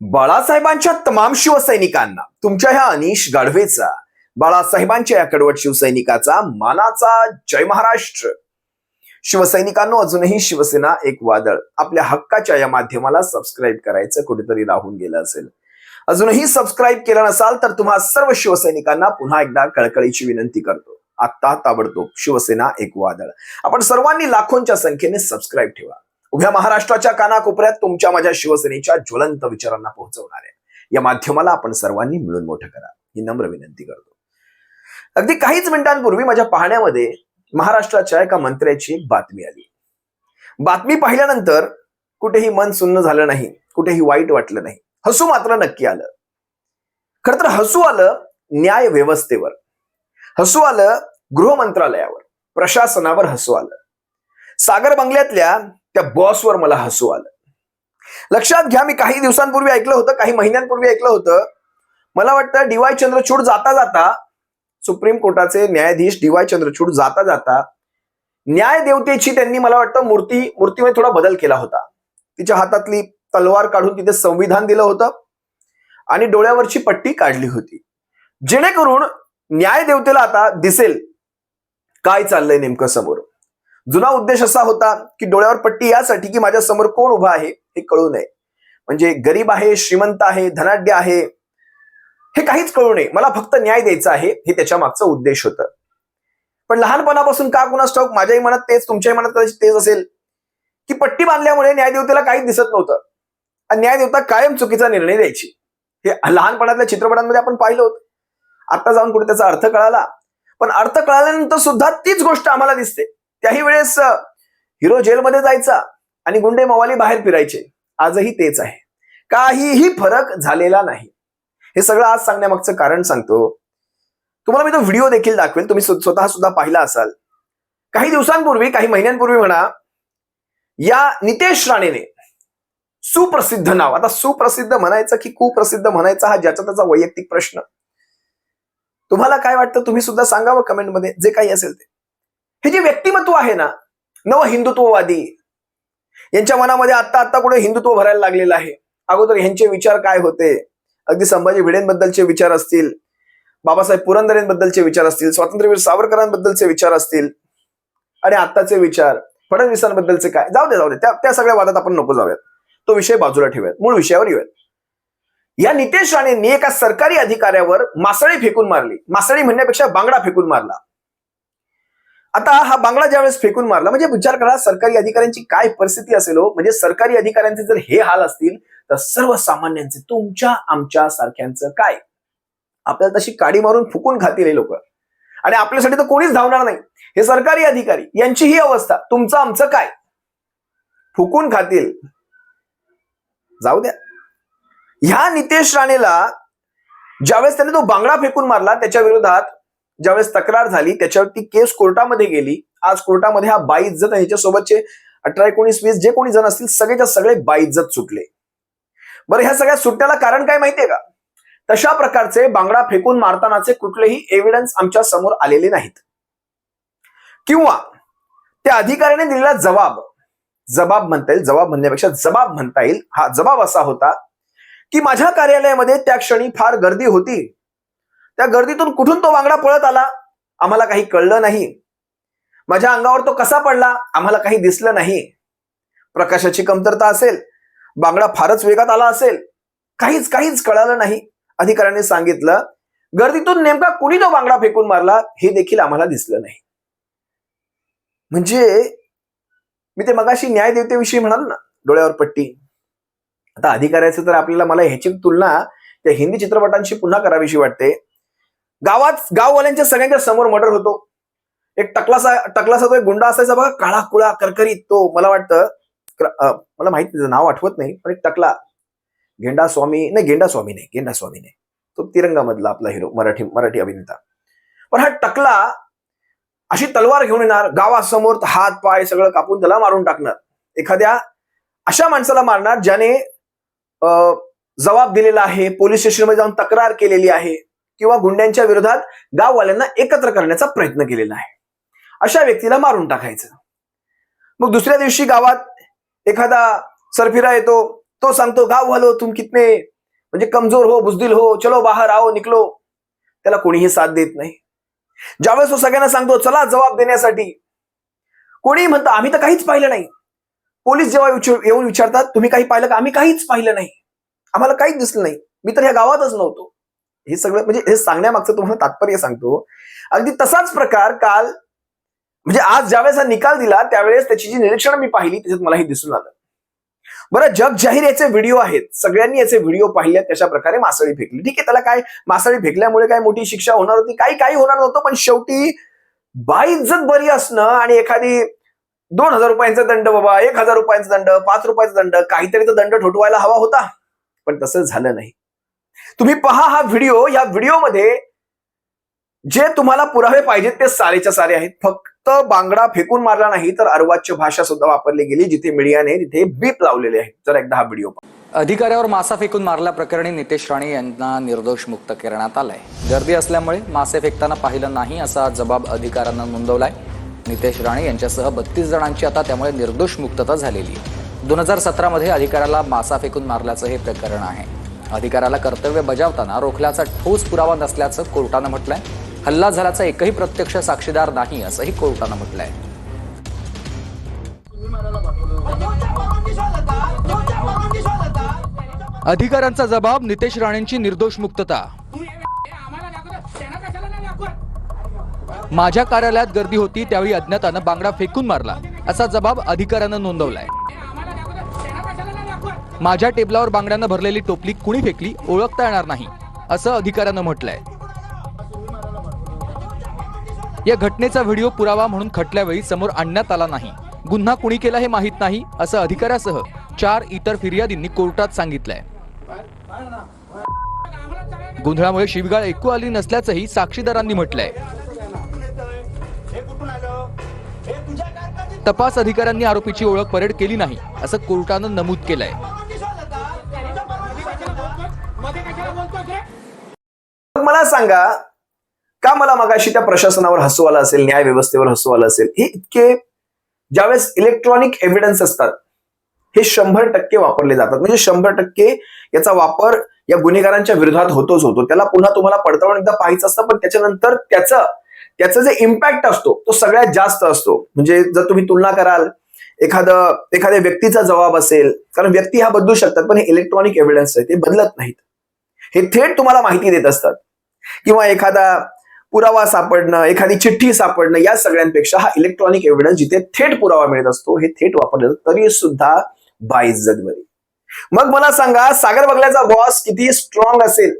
बाळासाहेबांच्या तमाम शिवसैनिकांना तुमच्या ह्या अनिश गाढवेचा बाळासाहेबांच्या या कडवट शिवसैनिकाचा मानाचा जय महाराष्ट्र. शिवसैनिकांनो अजूनही शिवसेना एक वादळ. आपल्या हक्काच्या या माध्यमाला सबस्क्राईब करायचं कुठेतरी राहून गेलं असेल. अजूनही सबस्क्राईब केलं नसाल तर तुम्हा सर्व शिवसैनिकांना पुन्हा एकदा कळकळीची विनंती करतो. आत्ता ताबडतोब शिवसेना एक वादळ. आपण सर्वांनी लाखोंच्या संख्येने सबस्क्राईब ठेवा. उभ्या महाराष्ट्राच्या कानाकोपऱ्यात तुमच्या माझ्या शिवसेनेच्या ज्वलंत विचारांना पोहोचवणार आहे. या माध्यमाला आपण सर्वांनी मिळून मोठं करा. ही नम्र विनंती करतो. अगदी काहीच मिनिटांपूर्वी माझ्या पाहण्यामध्ये महाराष्ट्राच्या एका मंत्र्याची एक बातमी आली. बातमी पाहिल्यानंतर कुठेही मन सुन्न झालं नाही कुठेही वाईट वाटलं नाही. हसू मात्र नक्की आलं. खर तर हसू आलं न्याय व्यवस्थेवर. हसू आलं गृह मंत्रालयावर. प्रशासनावर हसू आलं. सागर बंगल्यातल्या त्या बॉसवर मला हसू आलं. लक्षात घ्या मी काही दिवसांपूर्वी ऐकलं होतं काही महिन्यांपूर्वी ऐकलं होतं. मला वाटतं डीवाय चंद्रचूड जाता जाता सुप्रीम कोर्टाचे न्यायाधीश डीवाय चंद्रचूड जाता जाता न्याय देवतेची त्यांनी मला वाटतं मूर्ती मूर्तीमध्ये थोडा बदल केला होता. तिच्या हातातली तलवार काढून तिथे संविधान दिलं होतं आणि डोळ्यावरची पट्टी काढली होती. जेणेकरून न्याय देवतेला आता दिसेल काय चाललंय नेमकं समोर. जुना उद्देश असा होता की डोळ्यावर पट्टी यासाठी की माझ्यासमोर कोण उभा आहे हे कळू नये. म्हणजे गरीब आहे श्रीमंत आहे धनाढ्य आहे हे काहीच कळू नये. मला फक्त न्याय द्यायचा आहे हे त्याच्या मागचा उद्देश होतं. पण लहानपणापासून का कुणास ठाऊक माझ्याही मनात तेच तुमच्याही मनात कदाचित तेच असेल की पट्टी बांधल्यामुळे न्यायदेवतेला काहीच दिसत नव्हतं. आणि न्यायदेवता कायम चुकीचा निर्णय द्यायची. हे लहानपणातल्या चित्रपटांमध्ये आपण पाहिलं होतं. आता जाऊन कुठे त्याचा अर्थ कळाला. पण अर्थ कळाल्यानंतर सुद्धा तीच गोष्ट आम्हाला दिसते. त्याही वेळेस हिरो जेलमध्ये जायचा आणि गुंडे मवाली बाहेर फिरायचे. आजही तेच आहे. काहीही फरक झालेला नाही. हे सगळं आज सांगण्यामागचं कारण सांगतो. तुम्हाला मी तो व्हिडिओ देखील दाखवेल. तुम्ही स्वतः सुद्धा पाहिला असाल. काही दिवसांपूर्वी काही महिन्यांपूर्वी म्हणा या नितेश राणेने सुप्रसिद्ध नाव आता सुप्रसिद्ध म्हणायचं की कुप्रसिद्ध म्हणायचा हा ज्याचा त्याचा वैयक्तिक प्रश्न. तुम्हाला काय वाटतं? तुम्ही सुद्धा सांगावं कमेंटमध्ये जे काही असेल ते. हे जे व्यक्तिमत्व आहे ना नव हिंदुत्ववादी यांच्या मनामध्ये आत्ता आत्ता कुठे हिंदुत्व भरायला लागलेलं आहे? अगोदर ह्यांचे विचार काय होते? अगदी संभाजी भिडेंबद्दलचे विचार असतील बाबासाहेब पुरंदरेंबद्दलचे विचार असतील स्वातंत्र्यवीर सावरकरांबद्दलचे विचार असतील आणि आत्ताचे विचार फडणवीसांबद्दलचे काय? जाऊ दे जाऊ दे त्या त्या सगळ्या वादात आपण नको जाऊयात. तो विषय बाजूला ठेवूयात मूळ विषयावर येऊयात. या नितेश राणेंनी एका सरकारी अधिकाऱ्यावर मासळी फेकून मारली. मासळी म्हणण्यापेक्षा बांगडा फेकून मारला. आता हा बांगडा ज्यावेळेस फेकून मारला म्हणजे विचार करा सरकारी अधिकाऱ्यांची काय परिस्थिती असेल हो? म्हणजे सरकारी अधिकाऱ्यांचे जर हे हाल असतील तर सर्वसामान्यांचे तुमच्या आमच्या सारख्यांचं काय? आपल्याला तशी काडी मारून फुकून खातील हे लोक. आणि आपल्यासाठी तर कोणीच धावणार नाही. हे सरकारी अधिकारी यांची ही अवस्था तुमचं आमचं काय? फुकून खातील. जाऊ द्या. ह्या नितेश राणेला ज्यावेळेस त्याने तो बांगडा फेकून मारला त्याच्या विरोधात ज्यावेळेस तक्रार झाली त्याच्यावरती केस कोर्टामध्ये गेली. आज कोर्टामध्ये हा बाईज्जत आणि ह्याच्यासोबतचे अठरा एकोणीस वीस जे कोणी जण असतील सगळेच्या सगळे बाईज्जत सुटले. बरं ह्या सगळ्या सुट्ट्याला कारण काय माहितीये का? तशा प्रकारचे बांगडा फेकून मारतानाचे कुठलेही एव्हिडन्स आमच्यासमोर आलेले नाहीत. किंवा त्या अधिकाऱ्याने दिलेला जबाब जबाब म्हणता येईल जबाब म्हणण्यापेक्षा जबाब म्हणता येईल हा जबाब असा होता की माझ्या कार्यालयामध्ये त्या क्षणी फार गर्दी होती. त्या गर्दीतून कुठून तो बांगडा पळत आला आम्हाला काही कळलं नाही. माझ्या अंगावर तो कसा पडला आम्हाला काही दिसलं नाही. प्रकाशाची कमतरता असेल बांगडा फारच वेगात आला असेल काहीच काहीच कळालं नाही. अधिकाऱ्याने सांगितलं गर्दीतून नेमका कुणी तो बांगडा फेकून मारला हे देखील आम्हाला दिसलं नाही. म्हणजे मी ते मगाशी न्याय देवतेविषयी म्हणाल ना डोळ्यावर पट्टी. आता अधिकाऱ्याचं तर आपल्याला मला ह्याची तुलना त्या हिंदी चित्रपटांशी पुन्हा करावीशी वाटते. गावात गाववाल्यांच्या सगळ्यांच्या समोर मर्डर होतो. एक टकलासा टकलासा तो एक गुंडा असायचा बघा काळा कुळा करकरीत तो. मला वाटतं मला माहीत नाही नाव आठवत नाही पण एक टकला. गेंडा स्वामी नाही गेंडा स्वामी नाही गेंडा स्वामी नाही. तो तिरंगामधला आपला हिरो मराठी मराठी अभिनेता. पण हा टकला अशी तलवार घेऊन येणार गावासमोर हात पाय सगळं कापून त्याला मारून टाकणार. एखाद्या अशा माणसाला मारणार ज्याने अं, जबाब दिलेला आहे पोलीस स्टेशनमध्ये जाऊन तक्रार केलेली आहे. किंवा गुंड्यांच्या विरोधात गाववाल्यांना एकत्र करण्याचा प्रयत्न केलेला आहे. अशा व्यक्तीला मारून टाकायचं. मग दुसऱ्या दिवशी गावात एखादा सरफिरा येतो. तो सांगतो गाव वालो तुम कितने म्हणजे कमजोर हो बुजदिल हो चलो बाहेर आओ निकलो. त्याला कोणीही साथ देत नाही. ज्यावेळेस तो सगळ्यांना सांगतो चला जबाब देण्यासाठी. कोणीही म्हणतं आम्ही तर काहीच पाहिलं नाही. पोलीस जेव्हा येऊन विचारतात तुम्ही काही पाहिलं का? आम्ही काहीच पाहिलं नाही. आम्हाला काहीच दिसलं नाही. मी तर ह्या गावातच नव्हतो. हे सगळं म्हणजे हे सांगण्यामागचं तुम्हाला तात्पर्य सांगतो. अगदी तसाच प्रकार काल म्हणजे आज ज्यावेळेस हा निकाल दिला त्यावेळेस त्याची जी निरीक्षण मी पाहिली त्याच्यात मला हे दिसून आलं. बरं जग जाहीर याचे व्हिडिओ आहेत. सगळ्यांनी याचे व्हिडिओ पाहिले कशा प्रकारे मासळी फेकली. ठीक आहे त्याला काय मासळी फेकल्यामुळे काय मोठी शिक्षा होणार होती? काही काही होणार नव्हतं पण शेवटी बाईज्जत बरी असणं आणि एखादी दोन हजार रुपयांचा दंड बाबा एक हजार रुपयांचा दंड पाच रुपयाचा दंड काहीतरी तर दंड ठोठवायला हवा होता. पण तसं झालं नाही. तुम्ही पहा हा व्हिडिओ या व्हिडिओमध्ये जे तुम्हाला पुरावे पाहिजेत ते सारेच्या सारे आहेत. फक्त बांगडा फेकून मारला नाही तर अर्वाच्य भाषा सुद्धा वापरली गेली जिथे मीडियाने तिथे बीप लावलेले आहे जर एकदा हा व्हिडिओ अधिकाऱ्यावर मासा फेकून मारल्याप्रकरणी नितेश राणे यांना निर्दोष मुक्त करण्यात आलाय. गर्दी असल्यामुळे मासे फेकताना पाहिलं नाही असा जबाब अधिकाऱ्यांना नोंदवलाय. नितेश राणे यांच्यासह बत्तीस जणांची आता त्यामुळे निर्दोष मुक्तता झालेली आहे. दोन हजार सतरामध्ये अधिकाऱ्याला मासा फेकून मारल्याचं हे प्रकरण आहे. अधिकाऱ्याला कर्तव्य बजावताना रोखल्याचा ठोस पुरावा नसल्याचं कोर्टानं म्हटलंय. हल्ला झाल्याचा एकही प्रत्यक्ष साक्षीदार नाही असंही कोर्टानं म्हटलंय. अधिकाऱ्यांचा जबाब नितेश राणेंची निर्दोष मुक्तता. माझ्या कार्यालयात गर्दी होती त्यावेळी अज्ञातानं बांगडा फेकून मारला असा जबाब अधिकाऱ्यानं नोंदवलाय. माझ्या टेबलावर बांगड्यानं भरलेली टोपली कुणी फेकली ओळखता येणार नाही असं अधिकाऱ्यानं म्हटलंय. या घटनेचा व्हिडिओ पुरावा म्हणून खटल्यावेळी समोर आणण्यात आला नाही. गुन्हा कुणी केला हे माहीत नाही असं अधिकाऱ्यासह चार इतर फिर्यादींनी कोर्टात सांगितलंय. गोंधळामुळे शिवगाळ ऐकू आली नसल्याचंही साक्षीदारांनी म्हटलंय. तपास अधिकाऱ्यांनी आरोपीची ओळख परेड केली नाही असं कोर्टानं नमूद केलंय. सांगा का मला मगाशी त्या प्रशासनावर हसू आलं असेल न्याय व्यवस्थेवर हसू आलं असेल? हे इतके ज्यावेळेस इलेक्ट्रॉनिक एव्हिडन्स असतात हे शंभर टक्के वापरले जातात. म्हणजे शंभर टक्के याचा वापर या गुन्हेगारांच्या विरोधात होतोच होतो. त्याला पुन्हा तुम्हाला पडताळून एकदा पाहायचं असतं पण त्याच्यानंतर त्याचं त्याचा जे इम्पॅक्ट असतो तो सगळ्यात जास्त असतो. म्हणजे जर तुम्ही तुलना कराल एखादं एखाद्या व्यक्तीचा जबाब असेल कारण व्यक्ती हा बदलू शकतात पण हे इलेक्ट्रॉनिक एव्हिडन्स आहे ते बदलत नाहीत. हे थेट तुम्हाला माहिती देत असतात. किंवा एखादा पुरावा सापडणं एखादी चिठ्ठी सापडणं या सगळ्यांपेक्षा हा इलेक्ट्रॉनिक एव्हिडन्स जिथे थेट पुरावा मिळत असतो हे थेट वापरलं जातं तरी सुद्धा बाईज्जत मग मला सांगा सागर बगल्याचा बॉस किती स्ट्रॉंग असेल?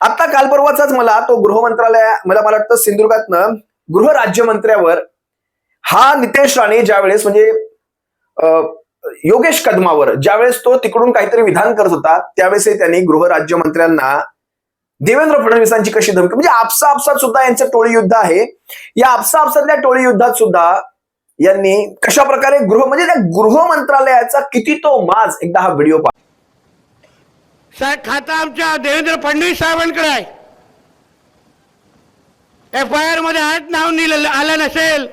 आता काल परवाचाच मला तो गृहमंत्रालया मला मला वाटतं सिंधुदुर्गातनं गृह राज्यमंत्र्यावर हा नितेश राणे ज्यावेळेस म्हणजे अं, योगेश कदमावर ज्यावेळेस तो तिकडून काहीतरी विधान करत होता त्यावेळेस त्यांनी गृह राज्यमंत्र्यांना देवेंद्र फडणवीसांची कशी धमकी? म्हणजे आपसा आपसात सुद्धा यांचं टोळी युद्ध आहे. या आपसा आपसातल्या टोळी युद्धात सुद्धा यांनी कशा प्रकारे गृह म्हणजे त्या गृह मंत्रालयाचा किती तो माज एकदा हा व्हिडिओ पहा. साहेब खाता आमच्या देवेंद्र फडणवीस साहेबांकडे आहे. एफ आय आरमध्ये आज नाव लिहिलेलं आलं नसेल.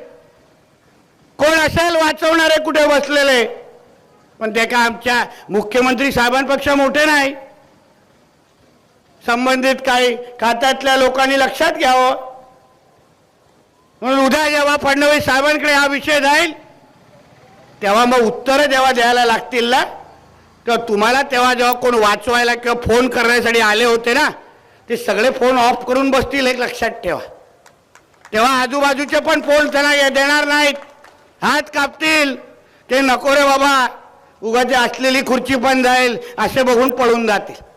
कोण असेल वाचवणारे कुठे बसलेले? पण ते का आमच्या मुख्यमंत्री साहेबांपेक्षा मोठे नाही. संबंधित काही खात्यातल्या लोकांनी लक्षात घ्यावं. म्हणून उद्या जेव्हा फडणवीस साहेबांकडे हा विषय जाईल तेव्हा मग उत्तरं जेव्हा द्यायला लागतील ना तेव्हा तुम्हाला तेव्हा जेव्हा कोण वाचवायला किंवा फोन करण्यासाठी आले होते ना ते सगळे फोन ऑफ करून बसतील एक लक्षात ठेवा. तेव्हा आजूबाजूचे पण फोन त्यांना देणार नाहीत. हात कापतील. ते नको रे बाबा. उगाच असलेली खुर्ची पण जाईल. असे बघून पळून जातील.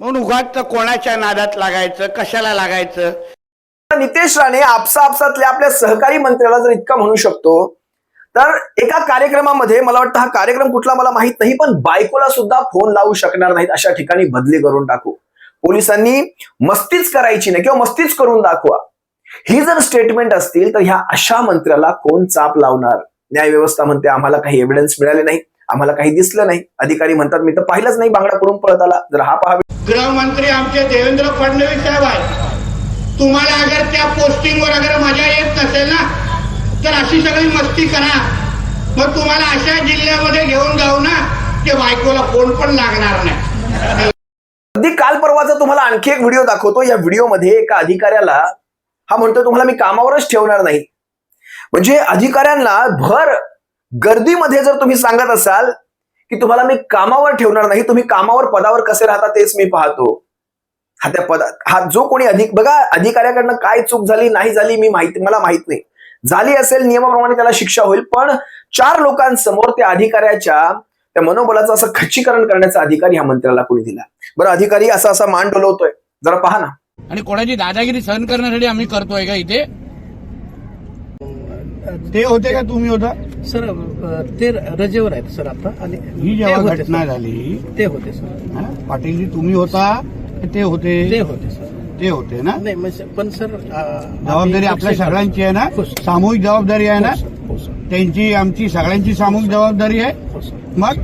म्हणून उगाच कोणाच्या नादात लागायचं कशाला लागायचं? नितेश राणे आपसा आपसातल्या आपल्या सहकारी मंत्र्याला जर इतका म्हणू शकतो तर एका कार्यक्रमामध्ये मला वाटतं हा कार्यक्रम कुठला मला माहीत नाही पण बायकोला सुद्धा फोन लावू शकणार नाहीत अशा ठिकाणी बदली करून टाकू. पोलिसांनी मस्तीच करायची नाही किंवा मस्तीच करून दाखवा. ही जर स्टेटमेंट असतील तर ह्या अशा मंत्र्याला कोण चाप लावणार? न्याय व्यवस्था म्हणते आम्हाला काही एव्हिडन्स मिळाले नाही. आम्हाला काही दिसलं नाही. अधिकारी म्हणतात मी तर पाहिलंच नाही बांगडा करून पळत आला. जर हा पहा गृहमंत्री आमचे देवेंद्र फडणवीस साहेब आहेत. तुम्हाला अगर त्या पोस्टिंगवर अगर मजा येत नसेल ना तर अशी सगळी मस्ती करा. मग तुम्हाला अशा जिल्ह्यामध्ये घेऊन जाऊ ना की बायकोला फोन पण लागणार नाही. अगदी काल परवाचा तुम्हाला आणखी एक व्हिडिओ दाखवतो. या व्हिडिओमध्ये एका अधिकाऱ्याला हा म्हणतो तुम्हाला मी कामावरच ठेवणार नाही. म्हणजे अधिकाऱ्यांना भर गर्दीमध्ये जर तुम्ही सांगत असाल की तुम्हाला मी कामावर ठेवणार नाही तुम्ही कामावर पदावर कसे राहता तेच मी पाहतो. हा त्या पदा हा जो कोणी अधिक बघा अधिकाऱ्याकडनं काय चूक झाली नाही झाली मी माहिती मला माहीत नाही. झाली असेल नियमाप्रमाणे त्याला शिक्षा होईल पण चार लोकांसमोर त्या अधिकाऱ्याच्या त्या मनोबलाचं असं खच्चीकरण करण्याचा अधिकार ह्या मंत्र्याला कोणी दिला. बरं अधिकारी असा असा मान डोलवतोय. जरा पहा ना. आणि कोणाची दादागिरी सहन करण्यासाठी आम्ही करतोय का इथे? ते होते का? तुम्ही होता? सर ते रजेवर आहेत सर आता आणि ही जेव्हा घटना. झाली ते होते सर. हा, पाटीलजी तुम्ही होता ते होते. ते होते सर. ते होते ना? नाही पण सर जबाबदारी आपल्या सगळ्यांची आहे ना? हो. सामूहिक जबाबदारी आहे ना? हो. हो. त्यांची आमची सगळ्यांची सामूहिक जबाबदारी आहे? हो. मग?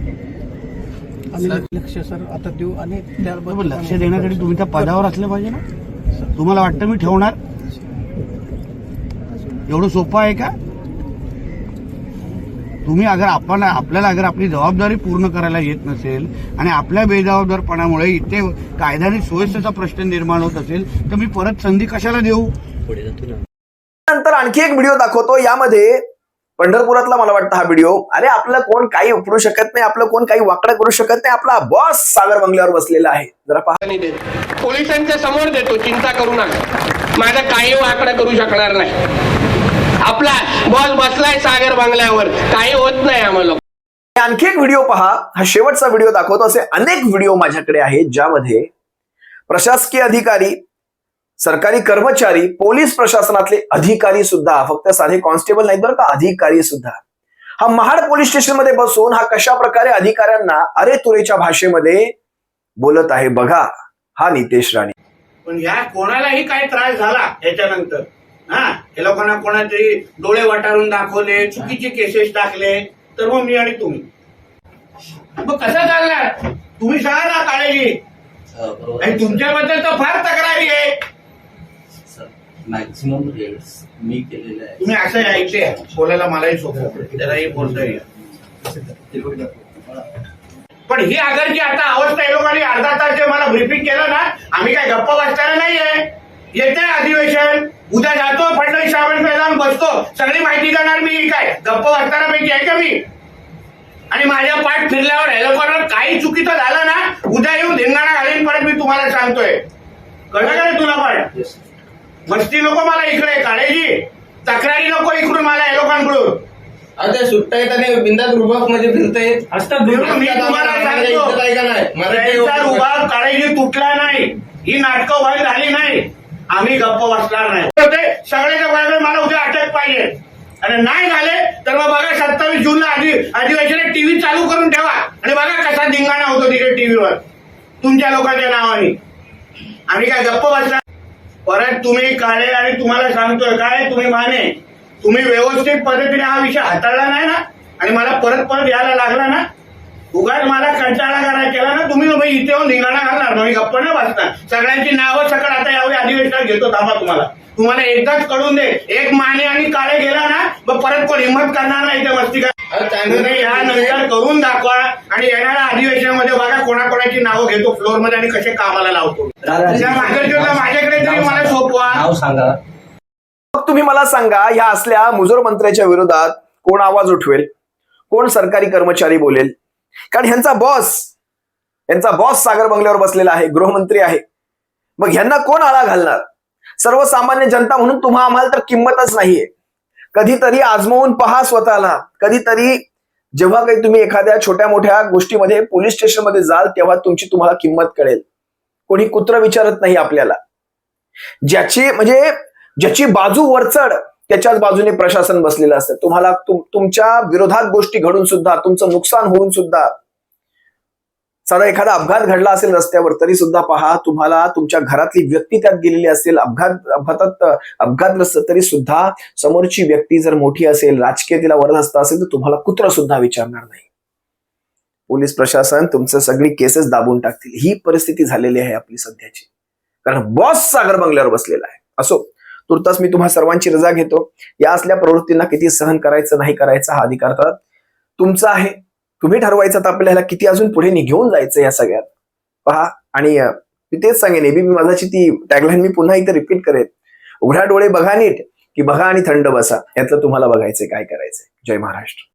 लक्ष सर आता देऊ आणि पण लक्ष देण्यासाठी तुम्ही त्या पदावर असले पाहिजे ना? तुम्हाला वाटतं मी ठेवणार? एवढं सोपं आहे का? तुम्ही अगर आपण आपल्याला अगर आपली जबाबदारी पूर्ण करायला येत नसेल आणि आपल्या बेजबाबदारपणामुळे इथे कायदा आणि सुव्यवस्थेचा प्रश्न निर्माण होत असेल तर मी परत संधी कशाला देऊ? नंतर आणखी एक व्हिडिओ दाखवतो. यामध्ये पंढरपुरातला मला वाटतं हा व्हिडिओ अरे आपलं कोण काही उपरू शकत नाही आपलं कोण काही वाकडं करू शकत नाही आपला बॉस सागर बंगल्यावर बसलेला आहे. जरा पहा. नाही देत पोलिसांच्या समोर देतो चिंता करू नका. माझं काही वाकडं करू शकणार नाही. आपला बॉस बसलाय सागर बंगल्यावर. काही होत नाही आम्हाला. आणखी एक व्हिडिओ पहा. हा शेवटचा व्हिडिओ दाखवतो. असे अनेक व्हिडिओ माझ्याकडे आहेत ज्यामध्ये प्रशासकीय अधिकारी सरकारी कर्मचारी पोलीस प्रशासनातले अधिकारी सुद्धा फक्त साधे कॉन्स्टेबल नाहीत बरं का अधिकारी सुद्धा. हा महाड पोलीस स्टेशनमध्ये बसून हा कशा प्रकारे अधिकाऱ्यांना अरे तुरेच्या भाषेमध्ये बोलत आहे बघा. हा नितेश राणे. पण ह्या कोणालाही काय त्रास झाला याच्यानंतर? हा हे लोकांना कोणातरी डोळे वाटारून दाखवले चुकीचे केसेस टाकले तर मग मी आणि तुम्ही. मग कसं चालणार? तुम्ही सांगा ना काळजी आणि तुमच्याबद्दल तर फार तक्रारी आहे. मॅक्झिमम रेट्स मी केलेले आहे तुम्ही असं ऐकले बोलायला मलाही सोपं त्यालाही बोलता येईल. पण ही अगरची आता अवस्था या लोकांनी अर्धा तास जे मला ब्रिफिंग केलं ना आम्ही काय गप्पा बसताना नाहीये. येते अधिवेशन. उद्या जातो फडणवीस साहेबांकडे जाऊन बसतो. सगळी माहिती करणार मी. काय? गप्पा बसताना पैकी आहे का मी? आणि माझ्या पाठ फिरल्यावर हे लोकांना काही चुकीचं झालं ना उद्या येऊन धिंगाणा घालीन परत मी तुम्हाला सांगतोय. कळलं का रे तुला पण? मस्ती नको मला इकडे काळेजी. तक्रारी नको इकडून मला या लोकांकडून आता सुट्टा येत आणि बिंदात रुबाबमध्ये फिरते म्हणून मी तुम्हाला सांगतो. रुबाब काळेजी तुटला नाही. ही नाटकं व्हायला झाली नाही. आम्ही गप्प बसणार नाही. ते सगळ्याच्या बरोबर मला उद्या अटक पाहिजे. आणि नाही झाले तर मग बघा सत्तावीस जूनला आधी अधिवेशन टीव्ही चालू करून ठेवा. आणि बघा कसा धिंगाणा होतो तिकडे टीव्हीवर तुमच्या लोकांच्या नावाने. आम्ही काय गप्प बसणार? परत तुम्ही काळे आणि तुम्हाला सांगतोय काय तुम्ही माने? तुम्ही व्यवस्थित पद्धतीने हा विषय हाताळला नाही ना? आणि मला परत परत यायला लागला ना? उगाच मला कंटाळा करा केला ना तुम्ही मग इथे येऊन धिंगाणा घालणार मी गप्प न बसणार सगळ्यांची नावं सकट आता यावेळी अधिवेशनात घेतो थांबा तुम्हाला. तुम्हाला एकदाच कळून दे एक माने आणि काळे गेला ना मग परत कोण हिंमत करणार नाही इथे मस्ती कर तुम्ही यानंतर करून दाखवा आणि येणाऱ्या अधिवेशनामध्ये बघा कोणाकोणाची नावं घेतो फ्लोअरमध्ये आणि कसे कामाला लावतो. माझ्याकडे तरी मला सोपवा. नाव सांगा. मग तुम्ही मला सांगा या असल्या मुजोर मंत्र्याच्या विरोधात कोण आवाज उठवेल? कोण सरकारी कर्मचारी बोलेल? कारण ह्यांचा बॉस यांचा बॉस सागर बंगल्यावर बसलेला आहे गृहमंत्री आहे. मग ह्यांना कोण आळा घालणार? सर्वसामान्य जनता म्हणून तुम्हा आम्हाला तर किंमतच नाहीये. कधीतरी आजमावून पहा स्वतःला. कधीतरी जेव्हा काही तुम्ही एखाद्या छोट्या मोठ्या गोष्टीमध्ये पोलीस स्टेशनमध्ये जाल तेव्हा तुमची तुम्हाला किंमत कळेल. कोणी कुत्र विचारत नाही आपल्याला. ज्याची म्हणजे ज्याची बाजू वरचढ त्याच्याच बाजूने प्रशासन बसलेलं असतं. तुम्हाला तुम- तुमच्या विरोधात गोष्टी घडून सुद्धा तुमचं नुकसान होऊन सुद्धा साधा एखादा अपघात घडला असेल रस्त्यावर तरी सुद्धा पहा तुम्हाला तुमच्या घरातली व्यक्ती त्यात गेलेली असेल अपघात अपघातात अपघातग्रस्त तरी सुद्धा समोरची व्यक्ती जर मोठी असेल राजकीय तिला वरदहस्त असेल तर तुम्हाला कुत्र सुद्धा विचारणार नाही. पोलीस प्रशासन तुमचं सगळी केसेस दाबून टाकतील. ही परिस्थिती झालेली आहे आपली सध्याची. कारण बॉस सागर बंगल्यावर बसलेला आहे. असो. तुर्तास मी तुम्हा सर्वांची रजा घेतो. या असल्या प्रवृत्तींना किती सहन करायचं नाही करायचं हा अधिकार तुमचा आहे. तुम्ही ठरवायचं तर आपल्याला किती अजून पुढे घेऊन जायचं या सगळ्यात. पहा आणि मी तेच सांगेन एबीपी माझाची ती टॅगलाईन मी पुन्हा इथं रिपीट करेन. उघड्या डोळे बघा नीट की बघा आणि थंड बसा. यातलं तुम्हाला बघायचंय काय करायचंय. जय महाराष्ट्र.